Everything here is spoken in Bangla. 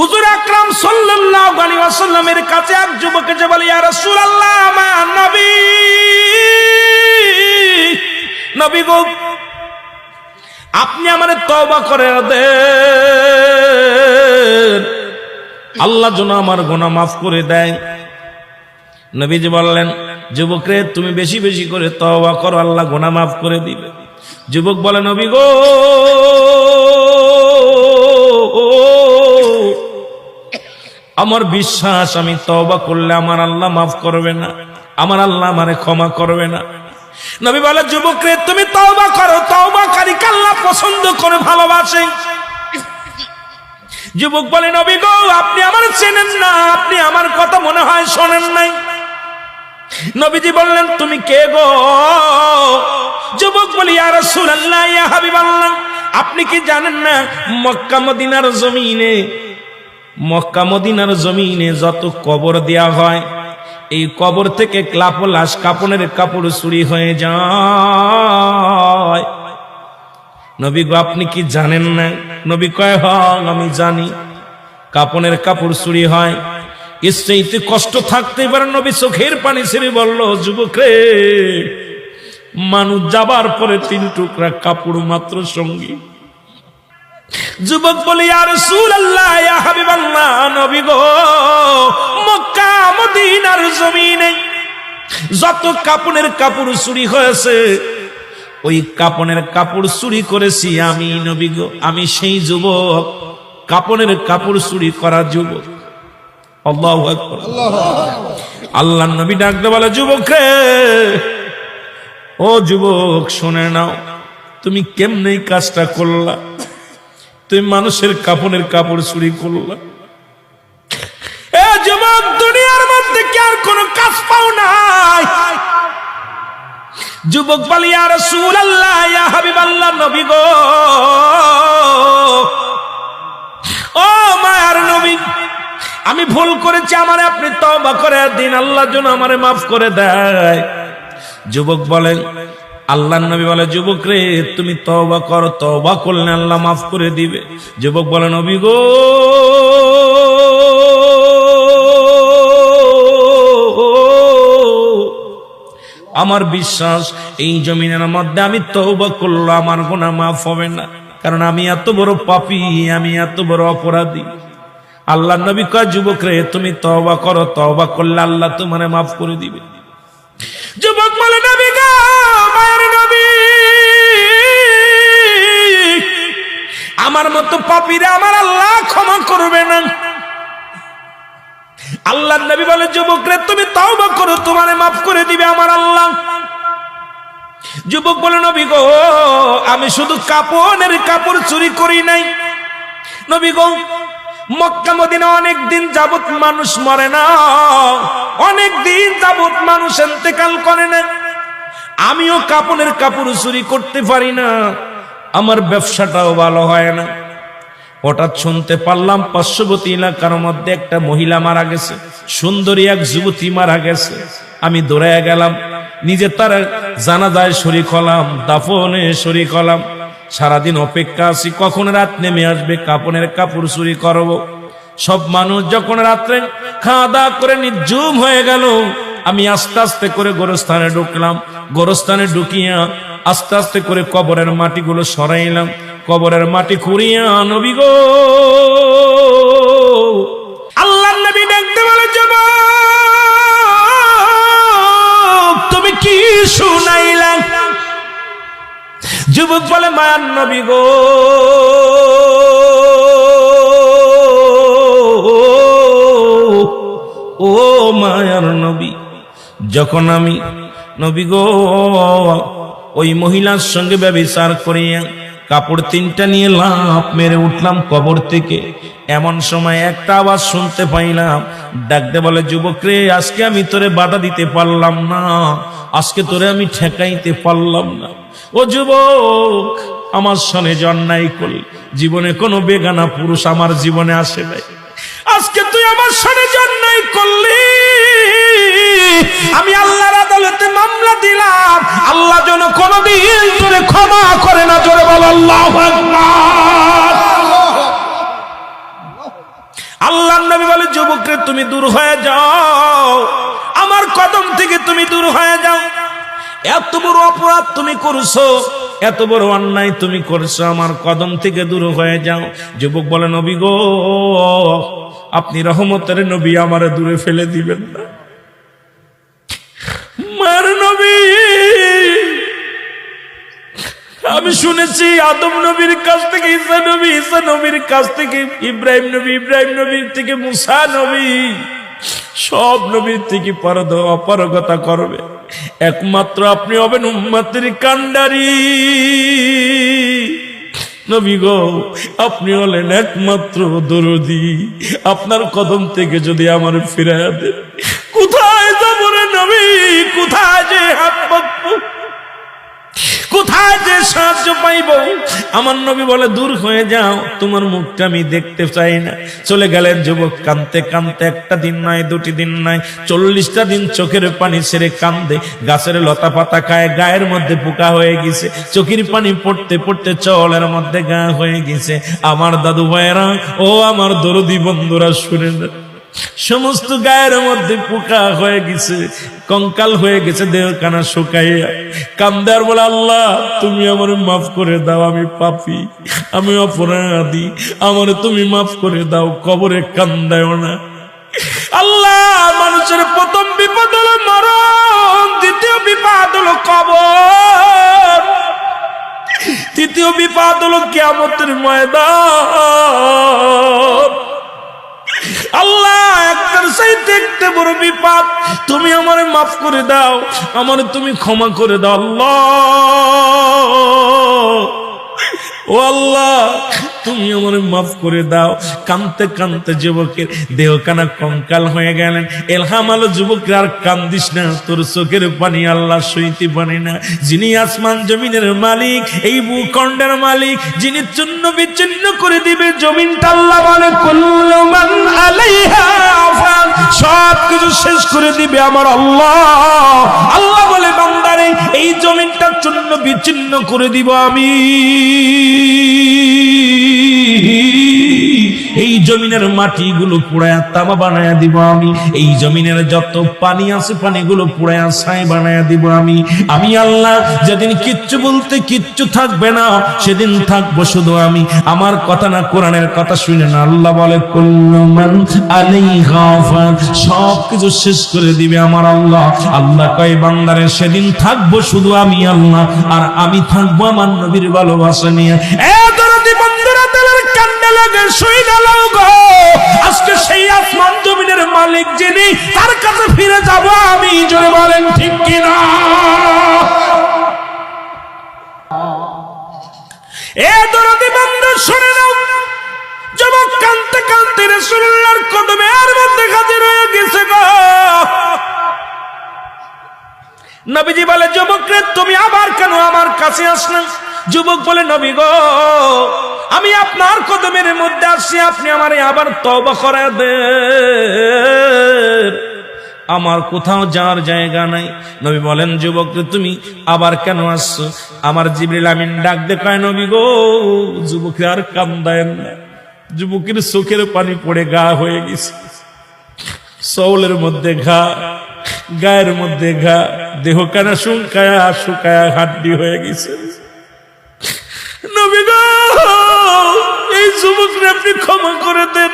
হুজুর আকরাম সাল্লাল্লাহু আলাইহি ওয়াসাল্লামের কাছে এক যুবক এসে বলে, ইয়া রাসূলুল্লাহ আমার নবী। নবী গো, আপনি আমারে তওবা করে দেন। আল্লাহ যেন আমার গুনাহ মাফ করে দেয়। নবীজি বললেন যুবক রে তুমি বেশি বেশি করে তওবা করো, আল্লাহ গুনাহ মাফ করে দিবে। যুবক বলে, নবী গো আমার বিশ্বাস, আমি তওবা করলে আমার আল্লাহ মাফ করবে না। আমার আল্লাহ আমারে ক্ষমা করবে না। নবী বলে যুবক রে তুমি তওবা করো। কারি আল্লাহ পছন্দ করে ভালোবাসে। যুবক বলে, নবী গো, আপনি আমার চেনেন না, আপনি আমার কথা মনে হয় শোনেন নাই। নবীজি বললেন, তুমি কে গো? যুবক বলি আর রাসূলুল্লাহ, ইয়া হাবিবাল্লাহ, আপনি কি জানেন না, মক্কা মদিনার জমিনে মক্কা মদিনার জমিনে যত কবর দেয়া হয়, এই কবর থেকে ক্লাপ লাশ কাপনের কাপড় চুরি হয়ে যায়। নবী গো, আপনি কি জানেন না? নবী কয় হ আমি জানি। কাপনের কাপড় চুরি হয়। ইসেইতে কষ্ট থাকতে পারে নবী চোখের পানি ছেড়ে বলল, যুবক রে, মানুষ যাবার পরে তিন টুকরা কাপড় মাত্র সঙ্গী। যুবক বলি আর সুল জমিনে যত কাপনের কাপড় চুরি হয়েছে, ওই কাপনের কাপড় চুরি করেছি আমি, নবী গো, আমি সেই যুবক, কাপনের কাপড় চুরি করা যুবক। আল্লাহু আল্লাহ নবী ডাকতে বলে, যুবক রে, ও যুবক, শুনে নাও, তুমি কেমনে কাজটা করলা? তুমি মানুষের কাপনের কাপড় চুরি করলা। দুনিয়ার মধ্যে কি আর কোনো কাজ পাও নাই? যুবক বলি আর সুল আল্লাহ হাবিব আল্লাহ নবী গো। ও মায়ার নবী, আমি ভুল করেছি, আমার আপনি তওবা করে দিন, আল্লাহ যেন আমারে মাফ করে দেয়। যুবক বলেন আল্লাহ নবী বলে, যুবক রে, তুমি তওবা করো, তওবা করলে আল্লাহ মাফ করে দিবে। যুবক বলে, নবী গো, আমার বিশ্বাস, এই জমিনের মধ্যে আমি তওবা করল আমার গোনা মাফ হবে না। কারণ আমি এত বড় পাপী, আমি এত বড় অপরাধী। আল্লাহ নবী কয়, যুবক রে, তুমি তওবা করো, তওবা করলে আল্লাহ তোমারে মাফ করে দিবে। আমার মতো পাপীরা আমার আল্লাহ ক্ষমা করবে না। আল্লাহ নবী বলে যুবক তুমি তাও তওবা করো, তোমারে মাফ করে দিবে আমার আল্লাহ। যুবক বলে, নবী গো, আমি শুধু কাপড়ের কাপড় চুরি করি নাই। নবী গো, মক্কা মদিনা অনেক দিন যাবত মানুষ মরে না। অনেক দিন যাবত মানুষ এতেকাল করে না। আমিও কাপড়ের কাপড় চুরি করতে পারি না। আমার ব্যবসাটাও ভালো হয় না। হঠাৎ শুনতে পারলাম পার্শ্ববর্তী এলাকার মধ্যে একটা মহিলা মারা গেছে। সুন্দরী এক যুবতী মারা গেছে। আমি দৌড়াইয়া গেলাম। নিজে তার জানাজায় শরিক হলাম, দাফনে শরিক হলাম। সারাদিন অপেক্ষা আছি, কখন রাত নেমে আসবে, কাপনের কাপড় চুরি করব। সব মানুষ যখন রাত্রে খাওয়া দাওয়া করে নির্জুম হয়ে গেল, আমি আস্তে আস্তে করে গোরস্থানে ঢুকলাম। গোরস্থানে ঢুকিয়া আস্তে আস্তে করে কবরের মাটিগুলো সরাইলাম। কবরের মাটি খুঁড়িয়া নবী গো। আল্লাহ নবী দেখতে বলে তুমি কি শুনাইলাম যুবক বলে মায়ার নবী গো। ও মায়ার নবী, যখন আমি নবী গো ওই মহিলার সঙ্গে ব্যবচার করিয়া কাপড় তিনটা নিয়ে লাভ মেরে উঠলাম কবর থেকে। এমন সময় একটা আওয়াজ শুনতে পাইলাম। ডাকতে বলে, যুবক রে, আজকে আমি তোরে বাধা দিতে পারলাম না। আজকে তোরে আমি ঠেকাইতে পারলাম না। ও যুবক, আমার সনে জন্যাই করল। জীবনে কোনো বেগানা পুরুষ আমার জীবনে আসে নাই। আজকে তুই আমার সনে জন্যাই করলি। আমি মামলা দিলাম। আল্লাহ যেন কোনদিন তোরে ক্ষমা করে না, জোরে বল, আল্লাহ বলে, যুবকরে, তুমি দূর হয়ে যাও। আমার কদম থেকে তুমি দূর হয়ে যাও। এত বড় অপরাধ তুমি করছ, এত বড় অন্যায় তুমি করছ, আমার কদম থেকে দূর হয়ে যাও। যুবক বলে, নবী গো, আপনি রহমতের নবী, আমারে দূরে ফেলে দিবেন না। মার আমি শুনেছি আদম নবীর কাছ থেকে, ঈসা নবী, ঈসা নবীর কাছ থেকে, ইব্রাহিম নবী, ইব্রাহিম নবীর থেকে, মুসা নবী। সব নবীর থেকে পরদ অপারগতা করবে। একমাত্র আপনি হবেন উম্মাতের কান্ডারি নবী গো, আপনি হলেন একমাত্র দরদি। আপনার কদম থেকে যদি আমার ফিরে দেন, কোথায় চোখের পানি ছেড়ে কান্দে, গাছের লতা পাতা খায়, গায়ের মধ্যে পোকা হয়ে গেছে, চোখের পানি পড়তে পড়তে চলের মধ্যে গা হয়ে গেছে। আমার দাদু ভাইয়েরা, ও আমার দরদি বন্ধুরা, শুনে সমস্ত গায়ের মধ্যে পোকা হয়ে গেছে, কঙ্কাল হয়ে গেছে দেহ কানা শুকাইয়া কান্দার বলে, আল্লাহ, তুমি আমার মাফ করে দাও, আমি পাপি, আমি অপরাধী, আমার তুমি মাফ করে দাও, কবরে কান্দায় না। আল্লাহ, মানুষের প্রথম বিপদ হলো মরণ, দ্বিতীয় বিপদ হলো কবর। তৃতীয় বিপদ হলো কেমতের আল্লাহ একটা বড় বিপদ তুমি আমার মাফ করে দাও, আমার তুমি ক্ষমা করে দাও। আল্লাহ। ও আল্লাহ। তুমি আমার মাফ করে দাও। কানতে কানতে যুবকের দেহ কানা কঙ্কাল হয়ে গেলেন। এলহাম আলো যুবকের আর কান্দিস না। তোর চোখের পানি আল্লাহ সইতে পানি না। যিনি আসমান জমিনের মালিক, এই ভূখণ্ডের মালিক, যিনি চূন্য বিচ্ছিন্ন করে দিবে জমিনটা আল্লাহ বলে সব কিছু শেষ করে দিবে আমার আল্লাহ। আল্লাহ বলে, বান্দারে, এই জমিনটা চূন্য বিচ্ছিন্ন করে দিব আমি। জমিনের মাটিগুলো পুড়ায়া তামা বানায়া দিব আমি। এই জমিনের যত পানি আছে পানিগুলো পুড়ায়া ছাই বানায়া দিব আমি। আমি আল্লাহ, যেদিন কিচ্ছু বলতে কিচ্ছু থাকবে না, সেদিন থাকব শুধু আমি। আমার কথা না, কোরআনের কথা শুনে না। আল্লাহ বলে, কুল্লু আলাইহা সব কিছু শেষ করে দিবে আমার আল্লাহ। আল্লাহ কয়, বান্দারে, সেদিন থাকব শুধু আমি আল্লাহ। আর আমি থাকব আমার নবীর ভালোবাসা নিয়ে। আজকে সেই আসমান জমিনের মালিক যিনি, তার কাছে ফিরে যাব আমি, জোরে বলেন ঠিক কিনা? এ দরদি বন্ধু শুনে যুবক কানতে কানতে আর মধ্যে হাজির হয়ে গেছে গো। নবীজি বলে যুবক রে তুমি আবার কেন আমার কাছে আসলে? যুবক বলে, নবী গো আপনার কদমের মধ্যে আসছি আপনি আমার আবার তবা করে দে আমার কোথাও যাওয়ার জায়গা নাই। নবী বলেন, যুবক তুমি আবার কেন আসছো? আমার জিবরিল আমিন ডাক দেখায় নবী গো, যুবকের আর কান্দায় না। যুবকের চোখের পানি পড়ে, গা হয়ে গেছে। সৌলের মধ্যে ঘা, গায়ের মধ্যে ঘা, দেহ কানা শুকায়া শুকায়া হাড্ডি হয়ে গেছে। যুবকরা আপনি ক্ষমা করে দেন।